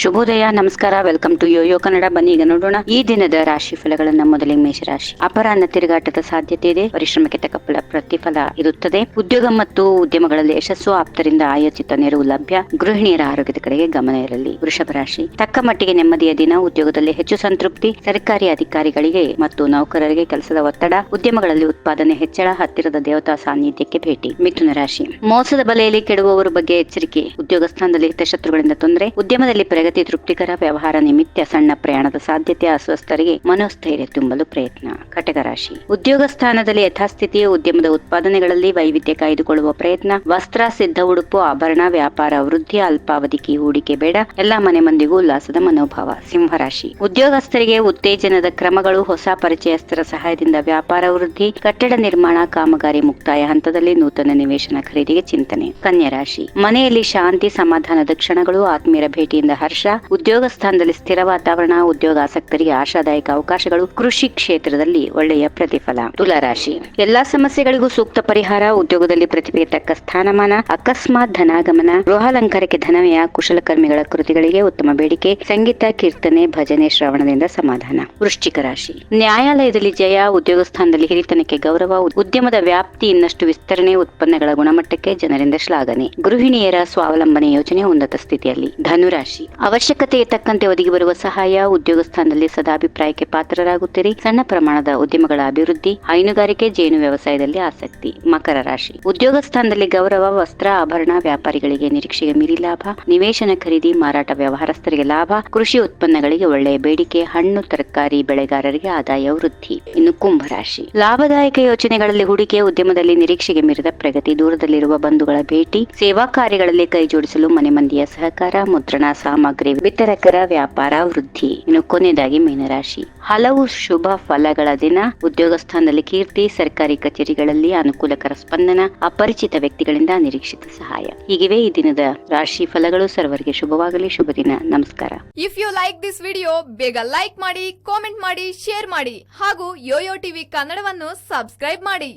ಶುಭೋದಯ, ನಮಸ್ಕಾರ, welcome to Yoyo Kannada. ಬನ್ನಿ ಈಗ ನೋಡೋಣ ಈ ದಿನದ ರಾಶಿ ಫಲಗಳನ್ನ. ಮೊದಲಿಗೆ ಮೇಷರಾಶಿ ಅಪರಾಹ್ನ ತಿರುಗಾಟದ ಸಾಧ್ಯತೆ ಇದೆ. ಪರಿಶ್ರಮಕ್ಕೆ ತಕ್ಕ ಫಲ, ಪ್ರತಿಫಲ ಇರುತ್ತದೆ. ಉದ್ಯೋಗ ಮತ್ತು ಉದ್ಯಮಗಳಲ್ಲಿ ಯಶಸ್ಸು, ಆಪ್ತರಿಂದ ಆಯೋಜಿತ ನೆರವು ಲಭ್ಯ. ಗೃಹಿಣಿಯರ ಆರೋಗ್ಯದ ಕಡೆಗೆ ಗಮನ ಇರಲಿ. ವೃಷಭ ರಾಶಿ. ತಕ್ಕ ಮಟ್ಟಿಗೆ ನೆಮ್ಮದಿಯ ದಿನ, ಉದ್ಯೋಗದಲ್ಲಿ ಹೆಚ್ಚು ಸಂತೃಪ್ತಿ. ಸರ್ಕಾರಿ ಅಧಿಕಾರಿಗಳಿಗೆ ಮತ್ತು ನೌಕರರಿಗೆ ಕೆಲಸದ ಒತ್ತಡ. ಉದ್ಯಮಗಳಲ್ಲಿ ಉತ್ಪಾದನೆ ಹೆಚ್ಚಳ. ಹತ್ತಿರದ ದೇವತಾ ಸಾನ್ನಿಧ್ಯಕ್ಕೆ ಭೇಟಿ. ಮಿಥುನ ರಾಶಿ. ಮೋಸದ ಬಲೆಯಲ್ಲಿ ಕೆಡುವವರ ಬಗ್ಗೆ ಎಚ್ಚರಿಕೆ. ಉದ್ಯೋಗ ಸ್ಥಾನದಲ್ಲಿ ಹಿತಶತ್ರುಗಳಿಂದ ತೊಂದರೆ. ಉದ್ಯಮದಲ್ಲಿ ಪ್ರಗತಿ ತೃಪ್ತಿಕರ ವ್ಯವಹಾರ ನಿಮಿತ್ತ ಸಣ್ಣ ಪ್ರಯಾಣದ ಸಾಧ್ಯತೆ ಅಸ್ವಸ್ಥರಿಗೆ ಮನೋಸ್ಥೈರ್ಯ ತುಂಬಲು ಪ್ರಯತ್ನ. ಕಟಕ ರಾಶಿ. ಉದ್ಯೋಗ ಸ್ಥಾನದಲ್ಲಿ ಯಥಾಸ್ಥಿತಿಯು ಉದ್ಯಮದ ಉತ್ಪಾದನೆಗಳಲ್ಲಿ ವೈವಿಧ್ಯ ಕಾಯ್ದುಕೊಳ್ಳುವ ಪ್ರಯತ್ನ. ವಸ್ತ್ರ, ಸಿದ್ಧ ಉಡುಪು, ಆಭರಣ, ವ್ಯಾಪಾರ, ವೃದ್ಧಿ ಅಲ್ಪಾವಧಿಗೆ ಹೂಡಿಕೆ ಬೇಡ. ಎಲ್ಲಾ ಮನೆ ಮಂದಿಗೂ ಉಲ್ಲಾಸದ ಮನೋಭಾವ. ಸಿಂಹರಾಶಿ ಉದ್ಯೋಗಸ್ಥರಿಗೆ ಉತ್ತೇಜನದ ಕ್ರಮಗಳು, ಹೊಸ ಪರಿಚಯಸ್ಥರ ಸಹಾಯದಿಂದ ವ್ಯಾಪಾರ ವೃದ್ಧಿ, ಕಟ್ಟಡ ನಿರ್ಮಾಣ, ಕಾಮಗಾರಿ ಮುಕ್ತಾಯ ಹಂತದಲ್ಲಿ ನೂತನ ನಿವೇಶನ ಖರೀದಿಗೆ ಚಿಂತನೆ. ಕನ್ಯಾ ರಾಶಿ. ಮನೆಯಲ್ಲಿ ಶಾಂತಿ, ಸಮಾಧಾನದ ಕ್ಷಣಗಳು, ಆತ್ಮೀಯರ ಭೇಟಿಯಿಂದ ಹರ್ಷ ಉದ್ಯೋಗ ಸ್ಥಾನದಲ್ಲಿ ಸ್ಥಿರ ವಾತಾವರಣ, ಉದ್ಯೋಗಾಸಕ್ತರಿಗೆ ಆಶಾದಾಯಕ ಅವಕಾಶಗಳು, ಕೃಷಿ ಕ್ಷೇತ್ರದಲ್ಲಿ ಒಳ್ಳೆಯ ಪ್ರತಿಫಲ. ತುಲಾರಾಶಿ ಎಲ್ಲಾ ಸಮಸ್ಯೆಗಳಿಗೂ ಸೂಕ್ತ ಪರಿಹಾರ, ಉದ್ಯೋಗದಲ್ಲಿ ಪ್ರತಿಭೆಗೆ ತಕ್ಕ ಸ್ಥಾನಮಾನ, ಅಕಸ್ಮಾತ್ ಧನಾಗಮನ, ಗೃಹಾಲಂಕಾರಕ್ಕೆ ಧನವಯ ಕುಶಲಕರ್ಮಿಗಳ ಕೃತಿಗಳಿಗೆ ಉತ್ತಮ ಬೇಡಿಕೆ, ಸಂಗೀತ, ಕೀರ್ತನೆ, ಭಜನೆ, ಶ್ರವಣದಿಂದ ಸಮಾಧಾನ. ವೃಶ್ಚಿಕ ರಾಶಿ. ನ್ಯಾಯಾಲಯದಲ್ಲಿ ಜಯ, ಉದ್ಯೋಗ ಸ್ಥಾನದಲ್ಲಿ ಹಿರಿತನಕ್ಕೆ ಗೌರವ ಉದ್ಯಮದ ವ್ಯಾಪ್ತಿ ಇನ್ನಷ್ಟು ವಿಸ್ತರಣೆ, ಉತ್ಪನ್ನಗಳ ಗುಣಮಟ್ಟಕ್ಕೆ ಜನರಿಂದ ಶ್ಲಾಘನೆ. ಗೃಹಿಣಿಯರ ಸ್ವಾವಲಂಬನೆ ಯೋಜನೆ ಉನ್ನತ ಸ್ಥಿತಿಯಲ್ಲಿ. ಧನುರಾಶಿ. ಅವಶ್ಯಕತೆಗೆ ತಕ್ಕಂತೆ ಒದಗಿ ಬರುವ ಸಹಾಯ ಉದ್ಯೋಗ ಸ್ಥಾನದಲ್ಲಿ ಸದಾಭಿಪ್ರಾಯಕ್ಕೆ ಪಾತ್ರರಾಗುತ್ತೀರಿ. ಸಣ್ಣ ಪ್ರಮಾಣದ ಉದ್ಯಮಗಳ ಅಭಿವೃದ್ಧಿ, ಹೈನುಗಾರಿಕೆ, ಜೇನು ವ್ಯವಸಾಯದಲ್ಲಿ ಆಸಕ್ತಿ, ಮಕರ ರಾಶಿ. ಉದ್ಯೋಗ ಸ್ಥಾನದಲ್ಲಿ ಗೌರವ, ವಸ್ತ್ರ, ಆಭರಣ, ವ್ಯಾಪಾರಿಗಳಿಗೆ ನಿರೀಕ್ಷೆಗೆ ಮೀರಿ ಲಾಭ, ನಿವೇಶನ ಖರೀದಿ, ಮಾರಾಟ ವ್ಯವಹಾರಸ್ಥರಿಗೆ ಲಾಭ, ಕೃಷಿ ಉತ್ಪನ್ನಗಳಿಗೆ ಒಳ್ಳೆಯ ಬೇಡಿಕೆ, ಹಣ್ಣು, ತರಕಾರಿ, ಬೆಳೆಗಾರರಿಗೆ ಆದಾಯ ವೃದ್ಧಿ. ಇನ್ನು ಕುಂಭರಾಶಿ ಲಾಭದಾಯಕ ಯೋಜನೆಗಳಲ್ಲಿ ಹೂಡಿಕೆ, ಉದ್ಯಮದಲ್ಲಿ ನಿರೀಕ್ಷೆಗೆ ಮೀರಿದ ಪ್ರಗತಿ, ದೂರದಲ್ಲಿರುವ ಬಂಧುಗಳ ಭೇಟಿ, ಸೇವಾ ಕಾರ್ಯಗಳಲ್ಲಿ ಕೈಜೋಡಿಸಲು ಮನೆ ಮಂದಿಯ ಸಹಕಾರ, ಮುದ್ರಣ ಸಾಮಗ್ರಿ, ವಿತರಕರ ವ್ಯಾಪಾರ, ವೃದ್ಧಿ. ಇನ್ನು ಕೊನೆಯದಾಗಿ ಮೀನರಾಶಿ. ಹಲವು ಶುಭ ಫಲಗಳ ದಿನ. ಉದ್ಯೋಗ ಸ್ಥಾನದಲ್ಲಿ ಕೀರ್ತಿ, ಸರ್ಕಾರಿ ಕಚೇರಿಗಳಲ್ಲಿ ಅನುಕೂಲಕರ ಸ್ಪಂದನ, ಅಪರಿಚಿತ ವ್ಯಕ್ತಿಗಳಿಂದ ನಿರೀಕ್ಷಿತ ಸಹಾಯ. ಹೀಗಿವೆ ಈ ದಿನದ ರಾಶಿ ಫಲಗಳು. ಸರ್ವರಿಗೆ ಶುಭವಾಗಲಿ, ಶುಭ ದಿನ. ನಮಸ್ಕಾರ. If you like this video ಬೇಗ ಲೈಕ್ ಮಾಡಿ ಕಾಮೆಂಟ್ ಮಾಡಿ ಶೇರ್ ಮಾಡಿ ಹಾಗೂ ಯೋಯೋ ಟಿವಿ ಕನ್ನಡವನ್ನು ಸಬ್ಸ್ಕ್ರೈಬ್ ಮಾಡಿ.